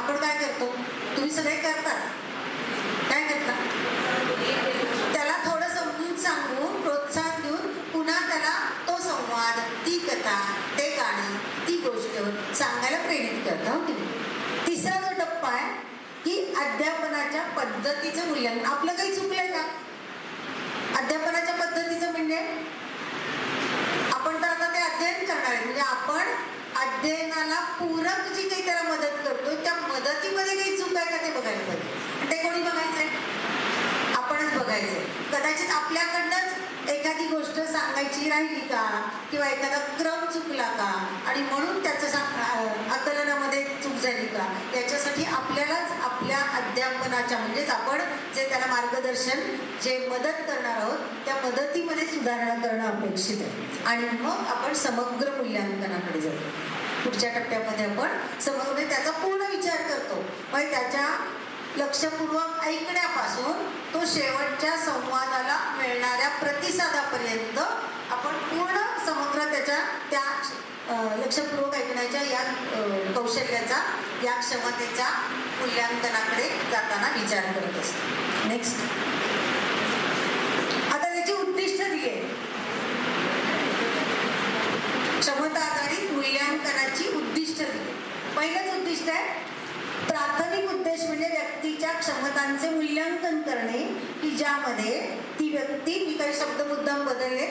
आपण काय करतो? तुम्ही सगळे करतात काय करता? त्याला थोडं समजून सांगून प्रोत्साहन देऊन पुन्हा त्याला तो संवाद ती कथा ते गाणं ती गोष्ट सांगायला प्रेरित करता हो की तिसरा जो टप्पा आहे की अध्यापनाच्या पद्धतीचं मूल्यांकन. आपलं काही चुकलंय का? अध्यापनाच्या पद्धतीचं म्हणजे? आपण तर आता ते अध्ययन करणार आहे. म्हणजे आपण अध्ययनाला पूरक जी काही त्याला मदत करतो त्या मदतीमध्ये काही चूक आहे का ते बघायला पाहिजे? ते कोणी बघायचंय? आपणच बघायचंय. कदाचित आपल्याकडनंच एखादी गोष्ट सांगायची राहिली का? किंवा एखादा क्रम चुकला का? आणि म्हणून त्याचं सांग आकलनामध्ये चूक झाली का? याच्यासाठी आपल्यालाच आपल्या अध्यापनाच्या म्हणजेच आपण जे त्याला मार्गदर्शन जे मदत करणार आहोत त्या पद्धतीमध्ये सुधारणा करणं अपेक्षित आहे. आणि मग आपण समग्र मूल्यांकनाकडे जातो पुढच्या टप्प्यामध्ये आपण समग्र त्याचा पूर्ण विचार करतो. म्हणजे त्याच्या लक्षपूर्वक ऐकण्यापासून तो शेवटच्या संवादाला मिळणाऱ्या प्रतिसादापर्यंत आपण पूर्ण समग्र त्याच्या त्या लक्षपूर्वक ऐकण्याच्या या कौशल्याचा या क्षमतेच्या मूल्यांकनाकडे जाताना विचार करत असतो. नेक्स्ट आता त्याची उद्दिष्ट दिली आहे क्षमता आधारित मूल्यांकनाची उद्दिष्ट दिली. पहिलंच उद्दिष्ट आहे प्राथमिक उद्देश म्हणजे व्यक्तीच्या क्षमतांचे मूल्यांकन करणे की ज्यामध्ये ती व्यक्ती मी काही शब्द मुद्दाम बदलले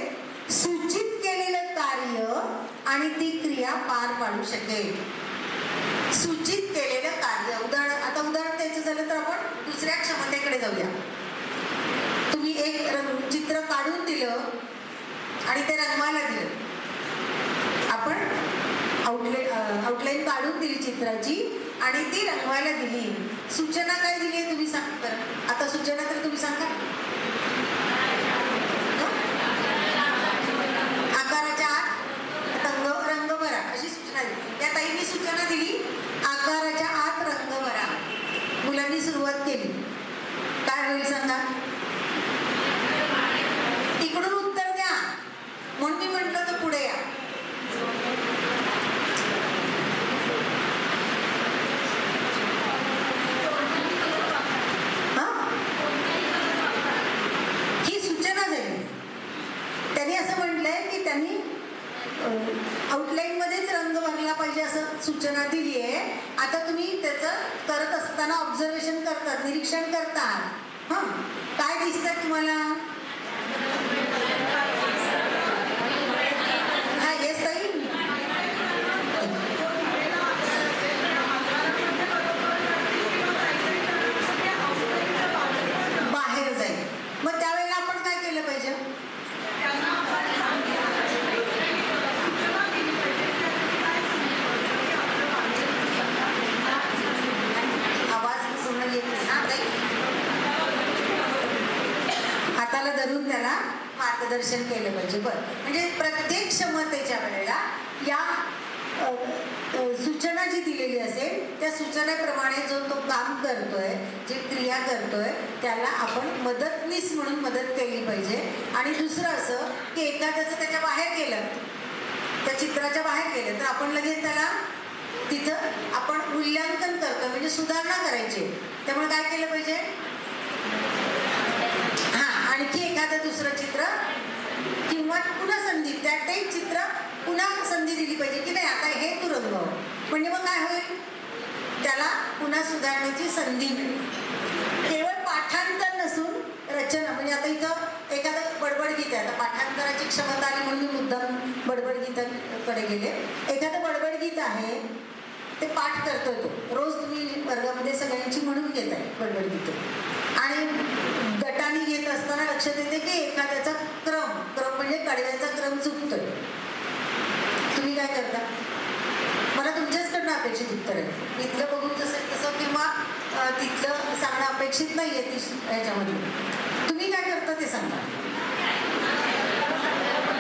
सूचित केलेलं कार्य आणि ती क्रिया पार पाडू शकेल. सूचित केलेलं कार्य. उदाहरण आता उदाहरण द्यायचं झालं तर आपण दुसऱ्या क्षमतेकडे जाऊया. तुम्ही एक रंग चित्र काढून दिलं आणि ते रंगवायला दिलं आपण आउटलाईन काढून दिली चित्राची आणि ती रंगवायला दिली. सूचना काय दिली आहे तुम्ही सांग तर आता सूचना तर तुम्ही सांगा. आकाराच्या आत रंग रंग भरा अशी सूचना दिली. त्या ताईंनी सूचना दिली आकाराच्या आत रंग भरा मुलांनी सुरुवात केली. काय होईल सांगा? इकडून उत्तर द्या. म्हणून मी म्हटलं तर पुढे या हा? ही सूचना झाली त्यांनी असं म्हटलंय की त्यांनी आउटलाईनमध्येच रंग भरला पाहिजे असं सूचना दिली आहे आता तुम्ही त्याचं करत असताना ऑब्झर्वेशन करतात निरीक्षण करतात. हां? काय दिसतं तुम्हाला हा येस ताई बाहेर जाईल मग त्यावेळेला आपण काय केलं पाहिजे आवाज पूर्ण येत नाही ना ताई? हाताला धरून त्याला मार्गदर्शन केलं पाहिजे. बरं. म्हणजे प्रत्येक क्षमतेच्या वेळेला या सूचना जी दिलेली असेल त्या सूचनेप्रमाणे जो तो काम करतोय जे क्रिया करतोय त्याला आपण मदतनीस म्हणून मदत केली पाहिजे. आणि दुसरं असं की एखाद्याचं त्याच्या बाहेर केलं त्या चित्राच्या बाहेर केलं तर आपण लगेच त्याला तिथं आपण मूल्यांकन करतो म्हणजे सुधारणा करायची. त्यामुळे काय केलं पाहिजे? आणखी एखादं दुसरं चित्र? किंवा पुन्हा संधी त्यातही चित्र पुन्हा संधी दिली पाहिजे की नाही? आता हे तू रंगव म्हणजे मग काय होईल? त्याला पुन्हा सुधारण्याची संधी मिळेल. केवळ पाठांतर नसून रचना म्हणजे आता इथं एखादं बडबड गीत आहे. आता पाठांतराची क्षमता आली म्हणून मी मुद्दाम बडबड गीताकडे गेले. एखादं बडबड गीत आहे ते पाठ करतोय तो. रोज तुम्ही वर्गामध्ये सगळ्यांची म्हणून घेत आहे बडबड गीत. आणि गटाने घेत असताना लक्षात येते की एखाद्याचा क्रम क्रम म्हणजे कडव्याचा क्रम चुकतोय. तुम्ही काय करता? मला तुमच्याचकडनं अपेक्षित उत्तर आहे. इथलं बघून जसं तसं किंवा तिथलं सांगणं अपेक्षित नाही आहे ती ह्याच्यामध्ये तुम्ही काय करता ते सांगा.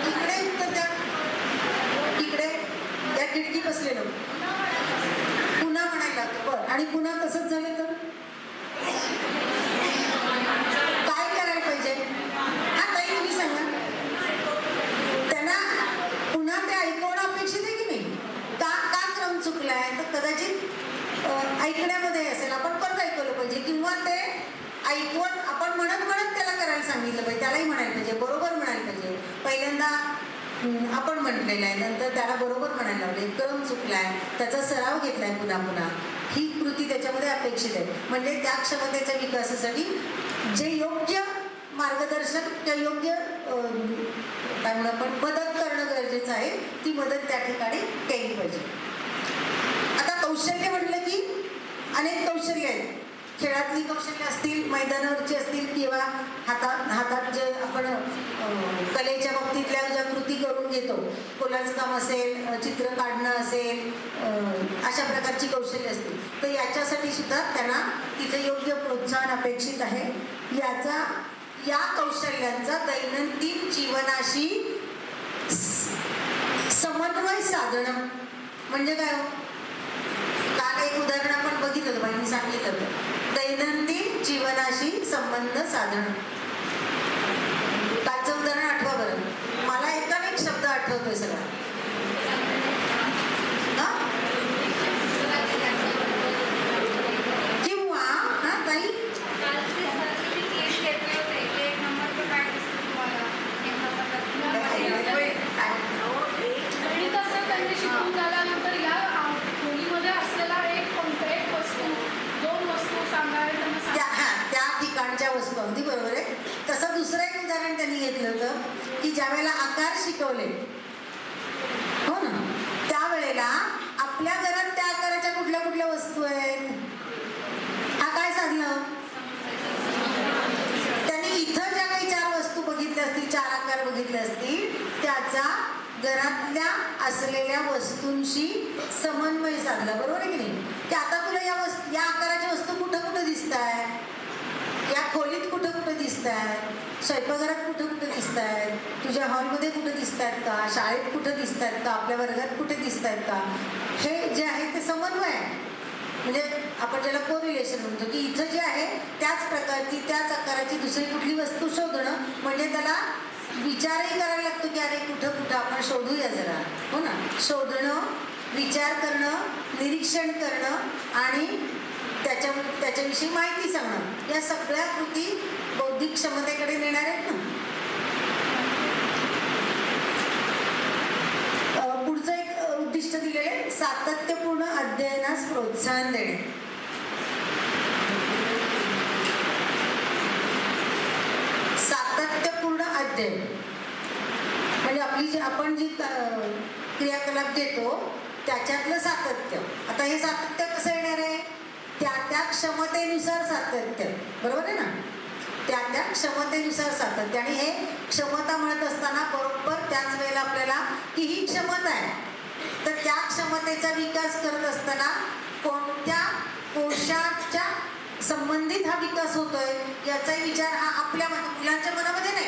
इकडे उत्तर द्या इकडे त्या खिडकी बसलेलं. पुन्हा म्हणायला बरं. आणि पुन्हा तसंच झालं तर काय करायला पाहिजे हा ताई तुम्ही सांगा त्यांना पुन्हा ते ऐकवणं अपेक्षित आहे की नाही का का क्रम आहे तर कदाचित ऐकण्यामध्ये असेल. आपण परत ऐकवलं पाहिजे. किंवा ते ऐकवण आपण म्हणत म्हणत त्याला करायला सांगितलं पाहिजे. त्यालाही म्हणायला पाहिजे. बरोबर म्हणायला पाहिजे. पहिल्यांदा आपण म्हटलेलं आहे. नंतर त्याला बरोबर म्हणायला लागले क्रम चुकलाय. त्याचा सराव घेतलाय पुन्हा पुन्हा. ही कृती त्याच्यामध्ये अपेक्षित आहे. म्हणजे त्या क्षमतेच्या विकासासाठी जे योग्य मार्गदर्शक त्या योग्य काय म्हणून आपण मदत करणं गरजेचं आहे ती मदत त्या ठिकाणी केली पाहिजे. आता कौशल्य म्हटलं की अनेक कौशल्य आहेत. खेळातली कौशल्य असतील मैदानावरची असतील किंवा हातात हातात जे आपण कलेच्या बाबतीतल्या ज्या कृती करून घेतो कोलाचं काम असेल चित्र काढणं असेल अशा प्रकारची कौशल्य असतील. तर याच्यासाठी सुद्धा त्यांना तिथे योग्य प्रोत्साहन अपेक्षित आहे. याचा या कौशल्यांचा दैनंदिन जीवनाशी समन्वय साधणं म्हणजे काय हो? काल एक उदाहरण आपण बघितलं बाईंनी सांगितलं दैनंदिन जीवनाशी संबंध साधणं. कालचं उदाहरण आठवा बरं. मला एका एक शब्द आठवतोय सगळा हा? किंवा हा ताई आणि तसं त्यांनी शिकून झाल्यानंतर या आ, खोलीमध्ये असलेला एक कोणता एक वस्तू दोन वस्तू सांगायला त्यांना त्या सांग- हा त्या ठिकाणच्या वस्तू अगदी बरोबर आहे तसं दुसरं एक उदाहरण त्यांनी घेतलं होतं की ज्या वेळेला आकार शिकवले हो ना त्यावेळेला आपल्या घरात त्या आकाराच्या कुठल्या कुठल्या वस्तू आहेत हा काय साधलं त्यांनी इथं ज्या काही चार वस्तू बघितल्या असतील चार आकार बघितले असतील त्याचा घरातल्या असलेल्या वस्तूंशी समन्वय साधला बरोबर आहे की नाही की आता तुला या वस्तू या आकाराच्या वस्तू कुठं कुठं दिसत आहे या खोलीत कुठं कुठं दिसत आहेत स्वयंपाकघरात कुठं कुठं दिसत आहेत तुझ्या हॉलमध्ये कुठं दिसत आहेत का? शाळेत कुठं दिसत आहेत का? आपल्या वर्गात कुठे दिसत आहेत का? हे जे आहे ते समन्वय आहे. म्हणजे आपण ज्याला को रिलेशन म्हणतो की इथं जे आहे त्याच प्रकारची त्याच आकाराची दुसरी कुठली वस्तू शोधणं म्हणजे त्याला विचारही करायला लागतो की अरे कुठं कुठं आपण शोधूया जरा. हो ना? शोधणं विचार करणं निरीक्षण करणं आणि त्याच्या त्याच्याविषयी माहिती सांगणं. या सगळ्या कृती बौद्धिक क्षमतेकडे नेणार आहेत ना अ, पुढचं एक अ, उद्दिष्ट सातत्यपूर्ण अध्ययनास प्रोत्साहन देणे. सातत्यपूर्ण अध्ययन. म्हणजे आपली जी आपण जी क्रियाकलाप देतो त्याच्यातलं सातत्य. आता हे सातत्य कसं येणार आहे? त्या त्या क्षमतेनुसार सातत्य. बरोबर आहे ना? त्या त्या क्षमतेनुसार सातत्य. आणि हे क्षमता म्हणत असताना बरोबर त्याच वेळेला आपल्याला की ही क्षमता आहे. तर त्या क्षमतेचा विकास करत असताना कोणत्या कोशाच्या संबंधित हा विकास होतोय याचाही विचार हा आपल्या मुलांच्या मनामध्ये नाही.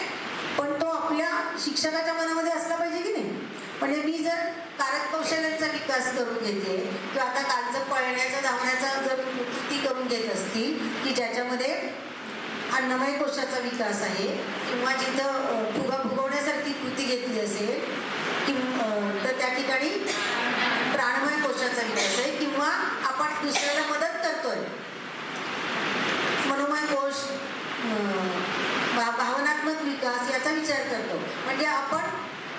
पण तो आपल्या शिक्षकाच्या मनामध्ये असला पाहिजे की नाही? म्हणजे मी जर कारक कौशल्यांचा विकास करून घेते किंवा आता कालचं पळण्याचा धावण्याचा जर कृती करून घेत असतील की ज्याच्यामध्ये अन्नमय कोशाचा विकास आहे किंवा जिथं फुगा फुगवण्यासारखी कृती घेतली असेल तर त्या ठिकाणी प्राणमय कोशाचा विकास आहे किंवा आपण दुसऱ्याला मदत करतोय. मनोमय कोश भावनात्मक विकास याचा विचार करतो. म्हणजे आपण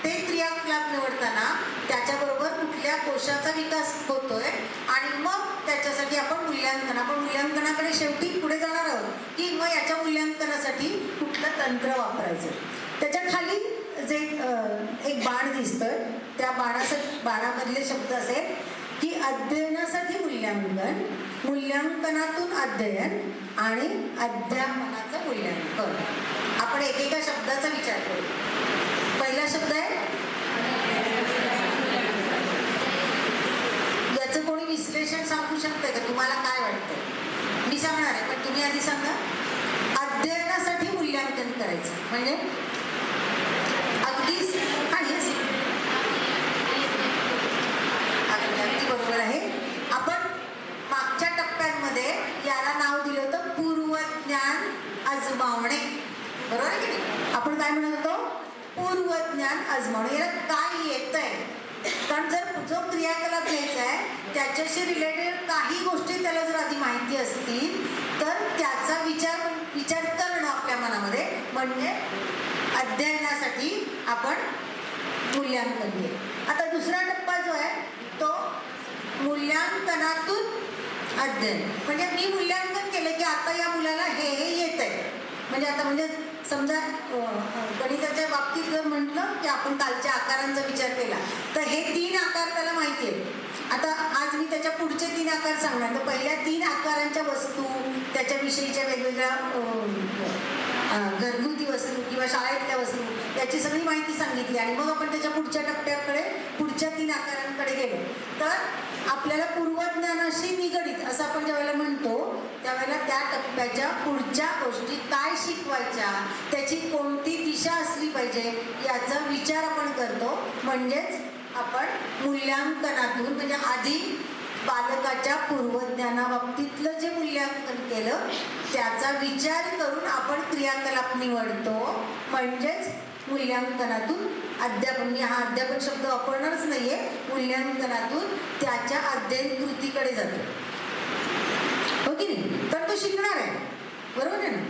ते क्रियाकलाप निवडताना त्याच्याबरोबर कुठल्या कोशाचा विकास होतोय आणि मग त्याच्यासाठी आपण मूल्यांकन आपण मूल्यांकनाकडे शेवटी पुढे जाणार आहोत की मग याच्या मूल्यांकनासाठी कुठलं तंत्र वापरायचं. त्याच्याखाली जे एक बाण दिसतोय त्या बाणासा बाणामधले शब्द असेल की अध्ययनासाठी मूल्यांकन मूल्यांकनातून अध्ययन आणि अध्यापनाचं मूल्यांकन. आपण एकेका शब्दाचा विचार करू. पहिला शब्द आहे? याचं कोणी विश्लेषण सांगू शकतं का? तुम्हाला काय वाटतं मी सांगणार आहे पण तुम्ही आधी सांगा. अध्ययनासाठी मूल्यांकन करायचं. म्हणजे अगदीच आणि अगदी अगदी बरोबर आहे आपण मागच्या मध्ये याला नाव दिलं होतं पूर्वज्ञान अजमावणे. बरोबर की नाही? आपण काय म्हणत होतो? पूर्वज्ञान अजमावणे. याला काय येत आहे कारण जर जो क्रियाकलाप घ्यायचा आहे त्याच्याशी रिलेटेड काही गोष्टी त्याला जर आधी माहिती असतील तर त्याचा विचार विचार करणं आपल्या मनामध्ये. म्हणजे अध्ययनासाठी आपण मूल्यांकन घे. आता दुसरा टप्पा जो आहे तो मूल्यांकनातून अध्ययन म्हणजे मी मूल्यांकन केलं की आता या मुलाला हे हे येत आहे म्हणजे आता म्हणजे समजा गणिताच्या बाबतीत जर म्हटलं की आपण कालच्या आकारांचा विचार केला तर हे तीन आकार त्याला माहिती आहे आता आज मी त्याच्या पुढचे तीन आकार सांगणार. तर पहिल्या तीन आकारांच्या वस्तू त्याच्याविषयीच्या वेगवेगळ्या घरगुती वस्तू किंवा शाळेतल्या वस्तू याची सगळी माहिती सांगितली. आणि मग आपण त्याच्या पुढच्या टप्प्याकडे पुढच्या तीन आकारांकडे गेलो. तर आपल्याला पूर्वज्ञानाशी निगडीत असं आपण ज्यावेळेला म्हणतो त्यावेळेला त्या टप्प्याच्या पुढच्या गोष्टी काय शिकवायच्या त्याची कोणती दिशा असली पाहिजे याचा विचार आपण करतो. म्हणजेच आपण मूल्यांकनातून म्हणजे आधी बालकाच्या पूर्वज्ञानाबाबतीतलं जे मूल्यांकन केलं त्याचा विचार करून आपण क्रियाकलाप निवडतो. म्हणजेच मूल्यांकनातून अध्यापन मी हा अध्यापन शब्द वापरणारच नाहीये मूल्यांकनातून त्याच्या अध्ययन कृतीकडे जातो. हो की नाही? तर तो शिकणार आहे. बरोबर आहे ना?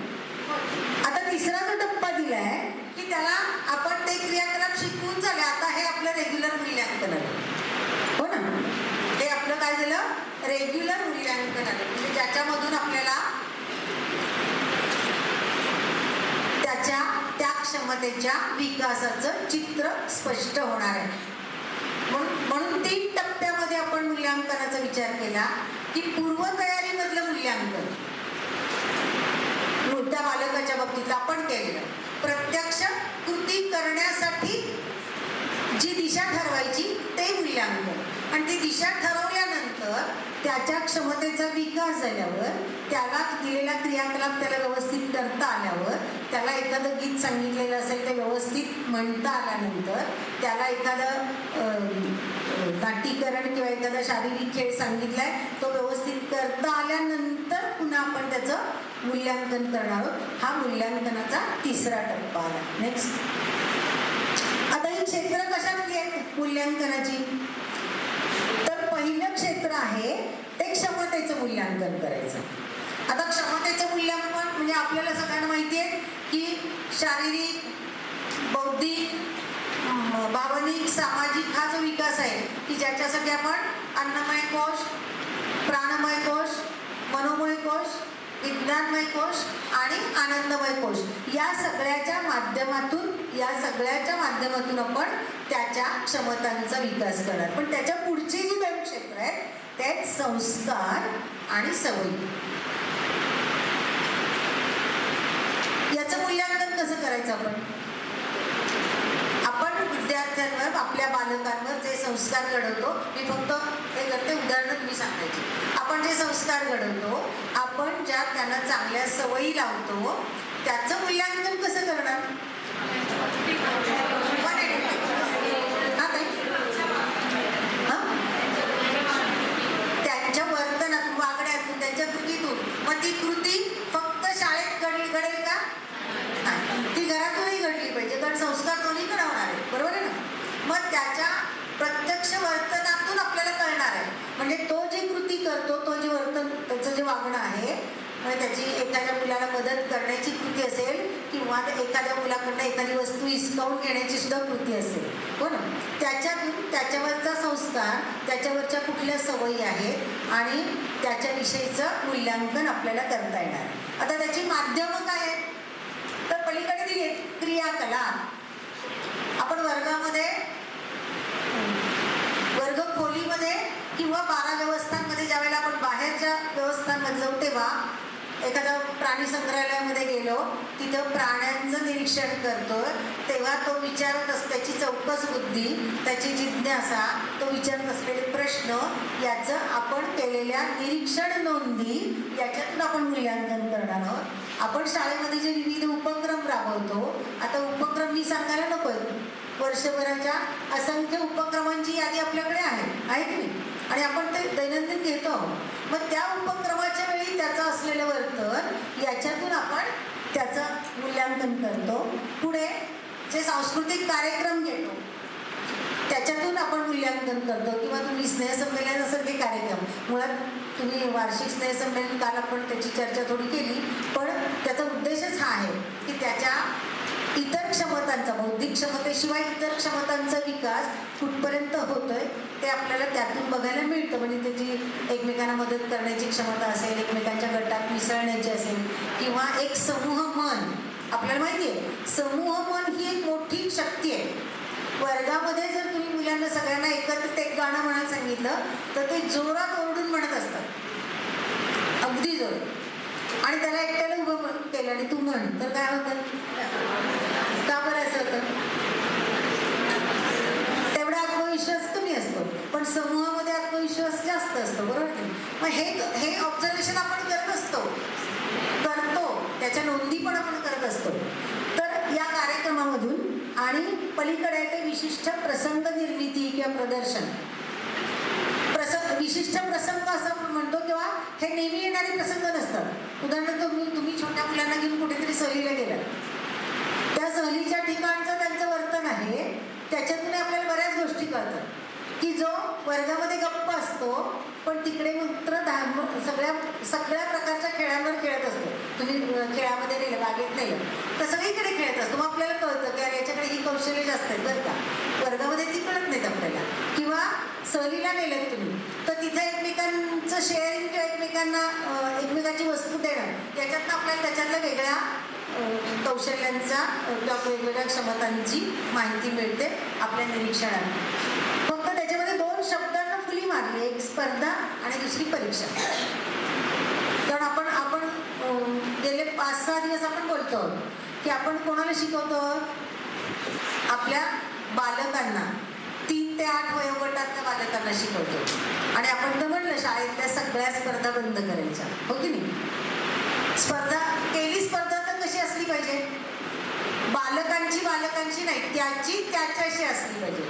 आता तिसरा जो टप्पा दिलाय की त्याला आपण ते क्रियाकलाप शिकवून झाले आता हे आपलं रेग्युलर मूल्यांकन आहे. काय झालं? रेग्युलर मूल्यांकन आलं. म्हणजे ज्याच्यामधून आपल्याला त्याच्या त्या क्षमतेच्या विकासाचं चित्र स्पष्ट होणार आहे. म्हणून म्हणून तीन टप्प्यामध्ये आपण मूल्यांकनाचा विचार केला की पूर्वतयारीमधलं मूल्यांकन. त्या बालकाच्या बाबतीत आपण केलेलं. प्रत्यक्ष कृती करण्यासाठी जी दिशा ठरवायची ते मूल्यांकन. आणि ती दिशा तर त्याच्या क्षमतेचा विकास झाल्यावर त्याला दिलेला क्रियाकलाप त्याला व्यवस्थित करता आल्यावर त्याला एखादं गीत सांगितलेलं असेल ते व्यवस्थित म्हणता आल्यानंतर त्याला एखादं दाटीकरण किंवा एखादा शारीरिक खेळ सांगितलाय तो व्यवस्थित करता आल्यानंतर पुन्हा आपण त्याचं मूल्यांकन करणार आहोत. हा मूल्यांकनाचा तिसरा टप्पा आला. नेक्स्ट आता ही क्षेत्र कशामध्ये आहेत मूल्यांकनाची. क्षेत्र आहे ते क्षमतेचं मूल्यांकन करायचं. आता क्षमतेचं मूल्यांकन म्हणजे आपल्याला सगळ्यांना माहिती आहे की शारीरिक बौद्धिक भावनिक सामाजिक हा जो विकास आहे की ज्याच्यासाठी आपण अन्नमय कोश प्राणमय कोश मनोमय कोश विज्ञानमय कोश आणि आनंदमय कोश या सगळ्याच्या माध्यमातून या सगळ्याच्या माध्यमातून आपण त्याच्या क्षमतांचा विकास करणार. पण त्याच्या पुढची जी दोन क्षेत्र आहेत त्यात संस्कार आणि सवयी. याचं मूल्यांकन कसं करायचं आपण? आपण विद्यार्थ्यांवर आपल्या बालकांवर जे संस्कार घडवतो मी फक्त हे करते उदाहरण तुम्ही सांगायचे. आपण जे संस्कार घडवतो आपण ज्या त्यांना चांगल्या सवयी लावतो त्याचं मूल्यांकन कसं करणार One at a time. हा ताई? हा? त्यांच्या वर्तनातून वागण्यातून त्यांच्या कृतीतून मग ती कृती फक्त शाळेत घडली घडेल का? ती घरातूनही घडली पाहिजे कारण संस्कार दोन्हीकडे होणार आहे बरोबर आहे ना? मग त्याच्या प्रत्यक्ष वर्तनातून आपल्याला कळणार आहे. म्हणजे तो जी कृती करतो तो जे वर्तन त्याचं जे वागणं आहे म्हणजे त्याची एखाद्या मुलाला मदत करण्याची कृती असेल किंवा एखाद्या मुलाकडनं एखादी वस्तू हिसकावून घेण्याची सुद्धा कृती असेल. हो ना? त्याच्यातून त्याच्यावरचा संस्कार त्याच्यावरच्या कुठल्या सवयी आहेत आणि त्याच्याविषयीचं मूल्यांकन आपल्याला करता येणार. आता त्याची माध्यमं काय आहेत? तर पलीकडे दिली क्रियाकला. आपण वर्गामध्ये वर्ग खोलीमध्ये किंवा बारा व्यवस्थांमध्ये ज्यावेळेला आपण बाहेरच्या व्यवस्थांमध्ये जाऊ तेव्हा एखादा प्राणी संग्रहालयामध्ये गेलो तिथं प्राण्यांचं निरीक्षण करतोय तेव्हा तो विचारत अस त्याची चौकस बुद्धी त्याची जिज्ञासा तो विचारत असलेले प्रश्न याचं आपण केलेल्या निरीक्षण नोंदी याच्यातून आपण मूल्यांकन करणार आहोत. आपण शाळेमध्ये जे विविध उपक्रम राबवतो आता उपक्रम मी सांगायला नको वर्षभराच्या असंख्य उपक्रमांची यादी आपल्याकडे आहे आहे की नाही? आणि आपण ते दैनंदिन घेतो. आहोत मग त्या उपक्रमाच्या वेळी त्याचं असलेलं वर्तन याच्यातून आपण त्याचं मूल्यांकन करतो. पुढे जे सांस्कृतिक कार्यक्रम घेतो त्याच्यातून आपण मूल्यांकन करतो. किंवा तुम्ही स्नेहसंमेलन असेल ते कार्यक्रम. मुळात तुम्ही वार्षिक स्नेहसंमेलन काल आपण त्याची चर्चा थोडी केली पण त्याचा उद्देशच हा आहे की त्याच्या इतर क्षमतांचा बौद्धिक क्षमतेशिवाय इतर क्षमतांचा विकास कुठपर्यंत होतोय ते आपल्याला त्यातून बघायला मिळतं. म्हणजे त्याची एकमेकांना मदत करण्याची क्षमता असेल एकमेकांच्या गटात मिसळण्याची असेल किंवा एक समूह मन आपल्याला माहिती आहे समूह मन ही एक मोठी शक्ती आहे. वर्गामध्ये जर तुम्ही मुलांना सगळ्यांना एकत्रित एक गाणं म्हणायला सांगितलं तर ते जोरात ओरडून म्हणत असतात. अगदी जोर आणि त्याला एकट्याला उभं केलं आणि तू म्हण तर काय होतं? का बरं असं होतं? तेवढा आत्मविश्वास कमी असतो. पण समूहामध्ये आत्मविश्वास जास्त असतो बरोबर मग हे हे ऑब्झर्वेशन आपण करत असतो करतो त्याच्या नोंदी पण आपण करत असतो. तर या कार्यक्रमामधून आणि पलीकडे ते विशिष्ट प्रसंग निर्मिती किंवा प्रदर्शन. विशिष्ट प्रसंग असं आपण म्हणतो किंवा हे नेहमी येणारे प्रसंग नसतात. उदाहरणार्थ तुम्ही तुम्ही छोट्या मुलांना घेऊन कुठेतरी सहलीला गेलात. त्या सहलीच्या ठिकाणचं त्यांचं वर्तन आहे त्याच्यातून आपल्याला बऱ्याच गोष्टी कळतात. की जो वर्गामध्ये गप्प असतो पण तिकडे मात्र धाम सगळ्या सगळ्या प्रकारच्या खेळांवर खेळत असतो. तुम्ही खेळामध्ये नेलं बागेत नेलं तर सगळीकडे खेळत असतो. मग आपल्याला कळतं की अरे याच्याकडे ही कौशल्य जास्त आहेत बरं का. वर्गामध्ये ती कळत नाहीत आपल्याला. किंवा सहलीला नेलं तुम्ही. तर तिथे एकमेकांचं शेअरिंग किंवा एकमेकांना एकमेकांची वस्तू देणं याच्यातनं आपल्याला त्याच्यातल्या वेगळ्या कौशल्यांचा किंवा वेगवेगळ्या क्षमतांची माहिती मिळते आपल्या निरीक्षणात फक्त त्याच्यामध्ये दोन शब्दांना फुली मारली एक स्पर्धा आणि दुसरी परीक्षा. कारण आपण आपण गेले पाच सहा दिवस आपण बोलतो की आपण कोणाला शिकवतो? आपल्या बालकांना. ते आठ वयोगटातल्या बालकांना शिकवतो. आणि आपण तर म्हणलं शाळेतल्या सगळ्या स्पर्धा बंद करायच्या. हो की नाही? स्पर्धा केली स्पर्धा तर कशी असली पाहिजे? बालकांची बालकांची नाही त्याची त्याच्याशी असली पाहिजे.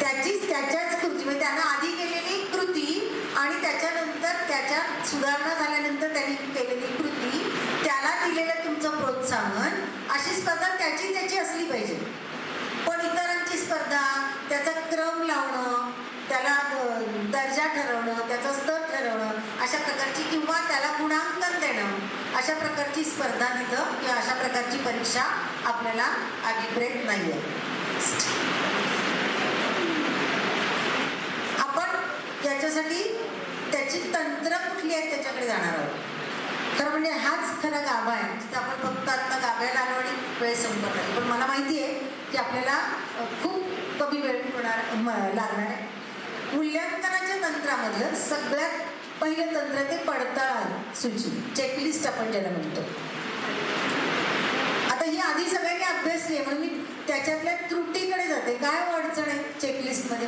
त्याचीच त्याच्याच कृती म्हणजे त्यानं आधी केलेली कृती आणि त्याच्यानंतर त्याच्या सुधारणा झाल्यानंतर त्यांनी केलेली कृती त्याला दिलेलं तुमचं प्रोत्साहन अशी स्पर्धा त्याची त्याची असली पाहिजे. स्पर्धा त्याचा क्रम लावणं त्याला दर्जा ठरवणं त्याचा स्तर ठरवणं अशा प्रकारची किंवा त्याला गुणांकन देणं अशा प्रकारची स्पर्धा तिथं किंवा अशा प्रकारची परीक्षा आपल्याला अभिप्रेत नाही आहे आपण याच्यासाठी त्याची तंत्र कुठली आहेत त्याच्याकडे जाणार आहोत. खरं म्हणजे हाच खरा गाभा आहे. जिथं आपण फक्त आत्ता गाभ्याला आलो आणि वेळ संपत आहे पण मला माहिती आहे की आपल्याला खूप कमी वेळ होणार लागणार आहे. मूल्यांकनाच्या तंत्रामधलं सगळ्यात पहिलं तंत्र ते पडताळ सूची चेकलिस्ट आपण ज्याला म्हणतो. आता ही आधी सगळ्यांनी अभ्यासली आहे म्हणून मी त्याच्यातल्या त्रुटीकडे जाते. काय अडचण आहे चेकलिस्टमध्ये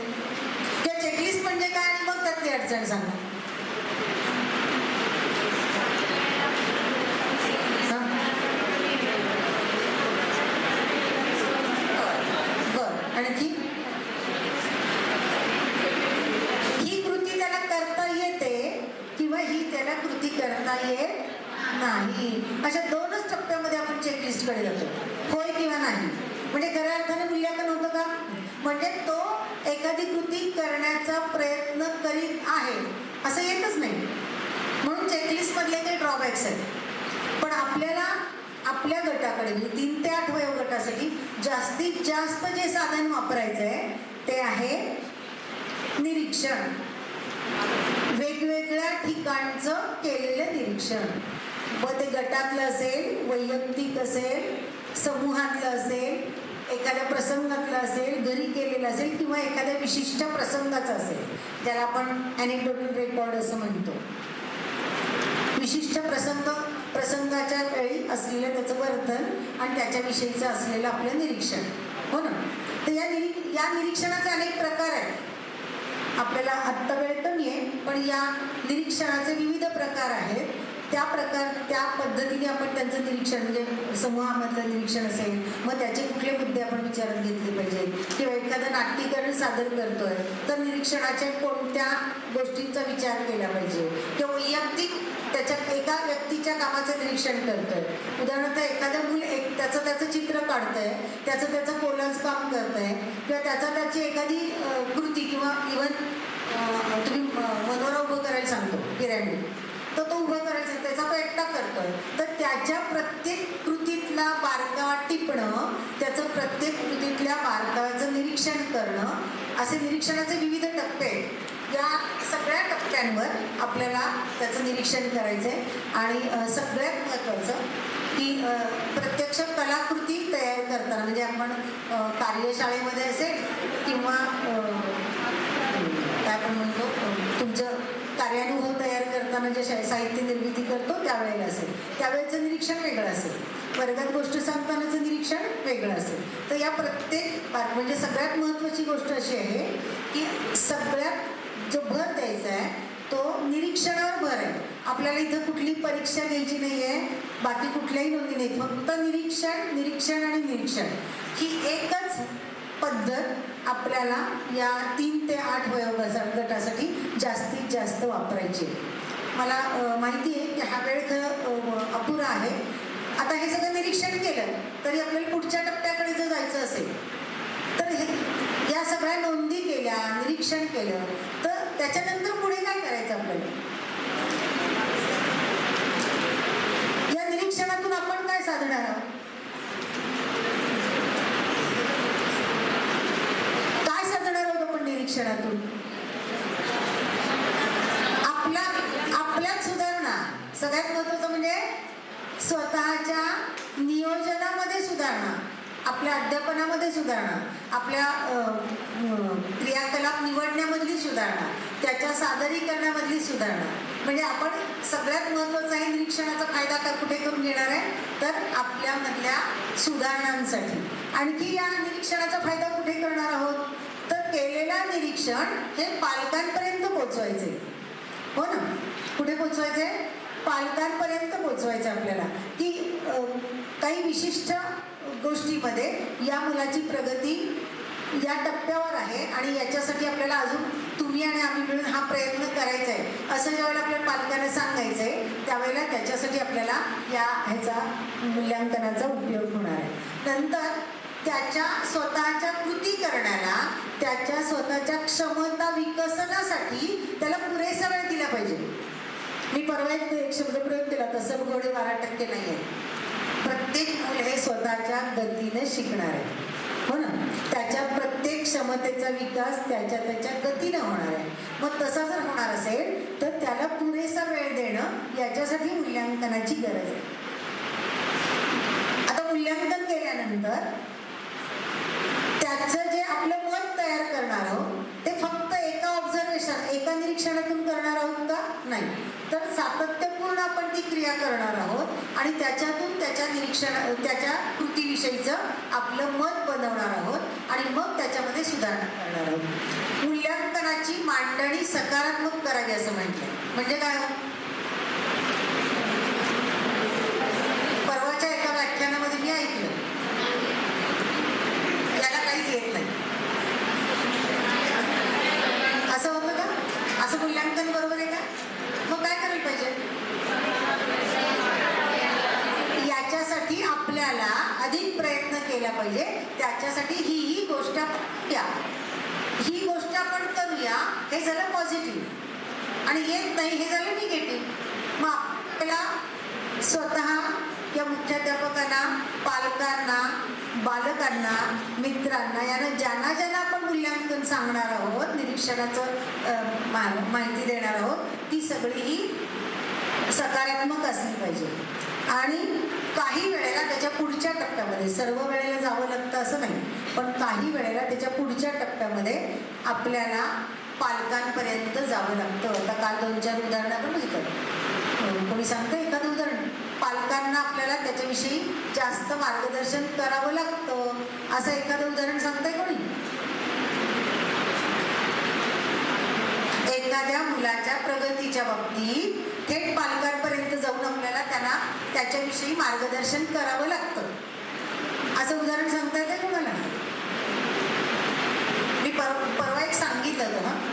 त्या चेकलिस्ट म्हणजे काय आणि मग त्यातली अडचण सांगा बर आणखी ही कृती त्याला करता येते किंवा ही त्याला कृती करता येत नाही. अशा दोनच टप्प्यामध्ये आपण चेकलिस्टकडे जातो. होय किंवा नाही. म्हणजे खऱ्या अर्थाने मूल्यांकन होतं का? म्हणजे तो एखादी कृती करण्याचा प्रयत्न करीत आहे. असं येतच नाही. म्हणून चेकलिस्टमधले काही ड्रॉबॅक्स आहेत. पण आपल्याला आपल्या गटाकडे म्हणजे तीन ते आठ वयोगटासाठी जास्तीत जास्त जे साधन वापरायचं आहे ते आहे निरीक्षण. वेगवेगळ्या ठिकाणचं केलेलं निरीक्षण. व ते गटातलं असेल वैयक्तिक असेल समूहातलं असेल एखाद्या प्रसंगातलं असेल घरी केलेलं असेल किंवा एखाद्या विशिष्ट प्रसंगाचं असेल ज्याला आपण अॅनेक्डोटल रेकॉर्ड असं म्हणतो. विशिष्ट प्रसंग प्रसंगाच्या वेळी असलेलं त्याचं वर्तन आणि त्याच्याविषयीचं असलेलं आपलं निरीक्षण. हो ना? तर या निरी या निरीक्षणाचे अनेक प्रकार आहेत. आपल्याला आत्ता वेळ कमी आहे पण या निरीक्षणाचे विविध प्रकार आहेत. त्या प्रकार त्या पद्धतीने आपण त्यांचं निरीक्षण म्हणजे समूहामधलं निरीक्षण असेल मग त्याचे कुठले मुद्दे आपण विचारात घेतले पाहिजेत किंवा एखादं नाट्यकरण सादर करतोय तर निरीक्षणाच्या कोणत्या गोष्टींचा विचार केला पाहिजे? किंवा वैयक्तिक त्याच्या एका व्यक्तीच्या कामाचं निरीक्षण करतोय. उदाहरणार्थ एखादं मूल एक त्याचं त्याचं चित्र काढतंय त्याचं त्याचं कोलाज काम करतंय किंवा त्याचा त्याची एखादी कृती किंवा इव्हन तुम्ही मनोरा उभं करायला सांगतो पिरॅमिड. तर तो उभं करायचा त्याचा तो एकटा करतोय. तर त्याच्या प्रत्येक कृतीतला बारकावा टिपणं त्याचं प्रत्येक कृतीतल्या बारकाव्याचं निरीक्षण करणं असे निरीक्षणाचे विविध टप्पे आहेत. या सगळ्या टप्प्यांवर आपल्याला त्याचं निरीक्षण करायचं आहे आणि सगळ्यात महत्त्वाचं की प्रत्यक्ष कलाकृती तयार करताना म्हणजे आपण कार्यशाळेमध्ये असेल किंवा काय आपण म्हणतो तुमचं कार्यानुभव तयार करताना जे साहित्य निर्मिती करतो त्यावेळेला असेल. त्यावेळेचं निरीक्षण वेगळं असेल. वर्गात गोष्ट सांगतानाचं निरीक्षण वेगळं असेल. तर या प्रत्येक बार- म्हणजे सगळ्यात महत्त्वाची गोष्ट अशी आहे की सगळ्यात जो भर द्यायचा आहे तो निरीक्षणावर भर आहे. आपल्याला इथं कुठली परीक्षा घ्यायची नाही आहे बाकी कुठल्याही नोंदी नाही फक्त निरीक्षण निरीक्षण आणि निरीक्षण. ही एकच पद्धत आपल्याला या तीन ते आठ वयोगसा गटासाठी जास्तीत जास्त वापरायची आहे. मला माहिती आहे की हा वेळ खरं अपुरा आहे. आता हे सगळं निरीक्षण केलं तरी आपल्याला पुढच्या टप्प्याकडे जर जायचं असेल तर हे या सगळ्या नोंदी केल्या निरीक्षण केलं तर त्याच्यानंतर पुढे काय करायचं आपल्याला? या निरीक्षणातून आपण काय साधणार आहोत काय साधणार शिक्षणातून आपला आपल्यात सुधारणा सगळ्यात महत्वाचं म्हणजे स्वतःच्या नियोजनामध्ये सुधारणा आपल्या अध्यापनामध्ये सुधारणा आपल्या क्रियाकलाप निवडण्यामधली सुधारणा त्याच्या सादरीकरणामधली सुधारणा. म्हणजे आपण सगळ्यात महत्त्वाचा आहे निरीक्षणाचा फायदा का कुठे करून घेणार आहे? तर आपल्यामधल्या सुधारणांसाठी. आणखी या निरीक्षणाचा फायदा कुठे करणार आहोत? केलेला निरीक्षण हे पालकांपर्यंत पोचवायचे हो ना? कुठे पोचवायचे पालकांपर्यंत पोचवायचं आपल्याला. की काही विशिष्ट गोष्टीमध्ये या मुलाची प्रगती या टप्प्यावर आहे आणि याच्यासाठी आपल्याला अजून तुम्ही आणि आम्ही मिळून हा प्रयत्न करायचा आहे असं ज्यावेळेला आपल्या पालकांना सांगायचं आहे त्यावेळेला त्याच्यासाठी आपल्याला या ह्याचा मूल्यांकनाचा उपयोग होणार आहे. नंतर त्याच्या स्वतःच्या कृती करण्याला त्याच्या स्वतःच्या क्षमता विकसनासाठी त्याला पुरेसा वेळ दिला पाहिजे. मी परवा एक एक शब्दप्रयोग केला तसं गोडे बारा टक्के नाही आहे प्रत्येक मुल हे स्वतःच्या गतीने शिकणार आहे. हो ना? त्याच्या प्रत्येक क्षमतेचा विकास त्याच्या त्याच्या गतीनं होणार आहे. मग तसा जर होणार असेल तर त्याला पुरेसा वेळ देणं याच्यासाठी मूल्यांकनाची गरज आहे. आता मूल्यांकन केल्यानंतर त्याचं जे आपलं मत तयार करणार आहोत ते फक्त एका ऑब्झर्वेशन एका निरीक्षणातून करणार आहोत का? नाही. तर सातत्यपूर्ण आपण ती क्रिया करणार आहोत आणि त्याच्यातून त्याच्या निरीक्षण त्याच्या कृतीविषयीचं आपलं मत बनवणार आहोत आणि मग त्याच्यामध्ये सुधारणा करणार आहोत. मूल्यांकनाची मांडणी सकारात्मक करावी असं म्हटलं म्हणजे काय हो? परवाच्या एका व्याख्यानामध्ये मी ऐकलं याला काहीच येत नाही असं होतं का असं बरोबर आहे का? मग काय करायला पाहिजे? याच्यासाठी आपल्याला अधिक प्रयत्न केला पाहिजे. त्याच्यासाठी ही ही गोष्ट द्या ही गोष्ट आपण करूया हे झालं पॉझिटिव्ह आणि येत नाही हे झालं निगेटिव्ह मग आपल्याला स्वतः या मुख्याध्यापकांना पालकांना बालकांना मित्रांना यांना ज्यांना ज्यांना आपण मूल्यांकन सांगणार आहोत निरीक्षणाचं मा- माहिती देणार आहोत ती सगळी ही सकारात्मक असली पाहिजे. आणि काही वेळेला त्याच्या पुढच्या टप्प्यामध्ये सर्व वेळेला जावं लागतं असं नाही पण काही वेळेला त्याच्या पुढच्या टप्प्यामध्ये आपल्याला पालकांपर्यंत जावं लागतं. आता काल दोन चार उदाहरणं आपण बघितलं. कोणी सांगतं एखादं उदाहरण? पालकांना आपल्याला त्याच्याविषयी जास्त मार्गदर्शन करावं लागतं. असं एखादं उदाहरण सांगताय कोणी? एखाद्या मुलाच्या प्रगतीच्या बाबतीत थेट पालकांपर्यंत जाऊन आपल्याला त्यांना त्याच्याविषयी मार्गदर्शन करावं लागतं. असं उदाहरण सांगता येतं का मला मी पर परवा एक सांगितलं हं.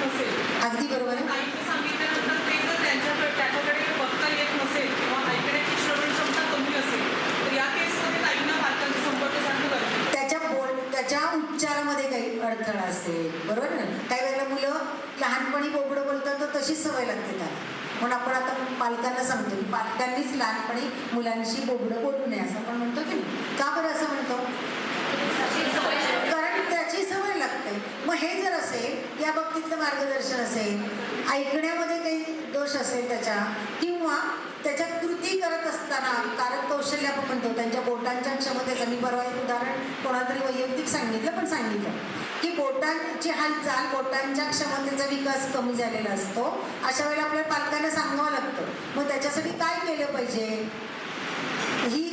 नसेल. अगदी बरोबर आहे आईने सांगितल्यानंतर ते जर त्यांच्याकडे त्याच्याकडे बघता येत नसेल किंवा ऐकण्याची श्रवण क्षमता कमी असेल तर या केसमध्ये ताईंना पालकांचा संपर्क साधणं गरजेचं आहे. त्याच्या त्या उच्चारामध्ये काही अडथळा असेल बरोबर ना? काही वेळेला मुलं लहानपणी बोबडं बोलतात तर तशीच सवय लागते त्याला. म्हणून आपण आता पालकांना सांगतो की पालकांनीच लहानपणी मुलांशी बोबडं बोलू नये असं आपण म्हणतो की नाही? का बरं असं म्हणतो? कारण त्याची सवय लागते. मग हे जर असेल या बाबतीतलं मार्गदर्शन असेल ऐकण्यामध्ये काही दोष असेल त्याच्या किंवा त्याच्या कृती करत असताना कारण कौशल्य आपण म्हणतो त्यांच्या बोटांच्या क्षमतेचं मी परवा एक उदाहरण. कोणातरी वैयक्तिक सांगितलं पण सांगितलं. की बोटांची हालचाल बोटांच्या क्षमतेचा विकास कमी झालेला असतो अशा वेळेला आपल्या पालकांना सांगावं लागतं. मग त्याच्यासाठी काय केलं पाहिजे? ही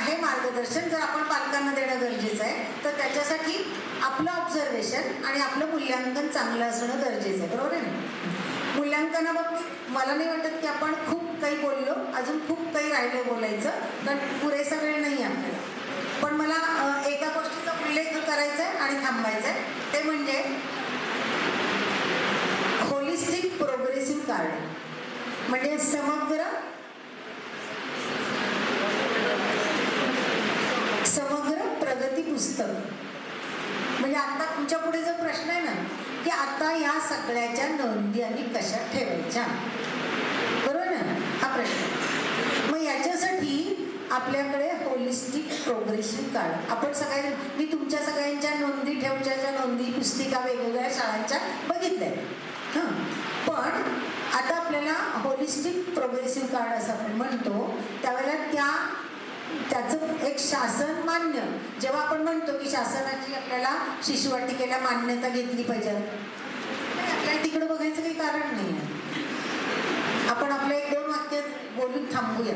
हे मार्गदर्शन. जर आपण पालकांना देणं गरजेचं आहे तर त्याच्यासाठी आपलं ऑब्झर्वेशन आणि आपलं मूल्यांकन चांगलं असणं गरजेचं आहे. बरोबर आहे ना? मूल्यांकनाबाबतीत मला नाही वाटत की आपण खूप काही बोललो अजून खूप काही राहिलं बोलायचं. कारण पुरेसा वेळ नाही आहे आपल्याला. पण मला एका गोष्टीचा उल्लेख करायचा आहे आणि थांबायचा आहे ते म्हणजे होलिस्टिक प्रोग्रेसिव्ह कार्ड म्हणजे समग्र समग्र प्रगती पुस्तक. म्हणजे आता तुमच्यापुढे जो प्रश्न आहे ना आता या सगळ्याच्या नोंदी आम्ही कशा ठेवायच्या? बरोबर ना? हा प्रश्न. मग याच्यासाठी आपल्याकडे होलिस्टिक प्रोग्रेशन कार्ड आपण सगळ्या मी तुमच्या सगळ्यांच्या नोंदी ठेवच्याच्या नोंदी पुस्तिका वेगवेगळ्या शाळांच्या बघितल्या. आहेत. हं. पण आता आपल्याला होलिस्टिक प्रोग्रेसिव्ह कार्ड असं आपण म्हणतो त्यावेळेला त्या त्याचं एक शासन मान्य. जेव्हा आपण म्हणतो की शासनाची आपल्याला शिशुवाटिकेला मान्यता घेतली पाहिजे. नाही, तिकडे बघायचं काही कारण नाही आहे आपण आपलं एक दोन वाक्य बोलून थांबूया.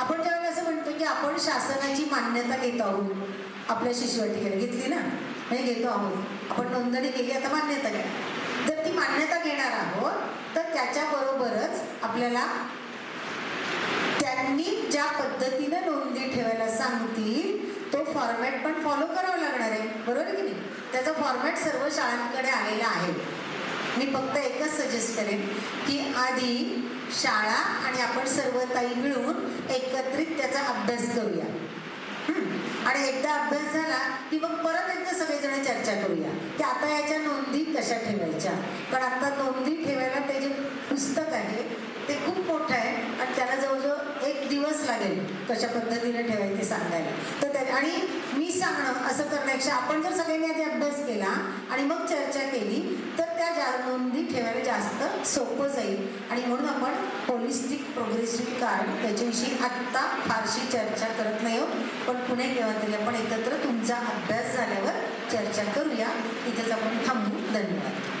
आपण ज्यावेळेला असं म्हणतो की आपण शासनाची मान्यता घेत आहोत आपल्या शिशुवाटिकेला घेतली ना म्हणजे घेतो आहोत आपण नोंदणी केली आता मान्यता घ्या. जर ती मान्यता घेणार आहोत तर त्याच्याबरोबरच आपल्याला त्यांनी ज्या पद्धतीनं नोंदी ठेवायला सांगतील तो फॉर्मॅट पण फॉलो करावा लागणार आहे. बरोबर आहे की नाही? त्याचा फॉर्मॅट सर्व शाळांकडे आलेला आहे. मी फक्त एकच सजेस्ट करेन की आधी शाळा आणि आपण सर्व ताई मिळून एकत्रित त्याचा अभ्यास करूया. आणि एकदा अभ्यास झाला की मग परत एकदा सगळेजण चर्चा करूया. की आता याच्या नोंदी कशा ठेवायच्या? कारण आता नोंदी ठेवायला ते जे पुस्तक आहे ते खूप मोठं आहे आणि त्याला जवळजवळ एक दिवस लागेल कशा पद्धतीने ठेवायचे ते सांगायला. तर त्या आणि मी सांगणं असं करण्यापेक्षा आपण जर सगळ्यांनी आधी अभ्यास केला आणि मग चर्चा केली तर त्या जा नोंदी ठेवायला जास्त सोपं जाईल. आणि म्हणून आपण होलिस्टिक प्रोग्रेसिव्ह कार्ड त्याच्याविषयी आत्ता फारशी चर्चा करत नाही आहोत. पण पुणे केव्हा तरी आपण एकत्र तुमचा अभ्यास झाल्यावर चर्चा करूया. इथेच आपण थांबू. धन्यवाद.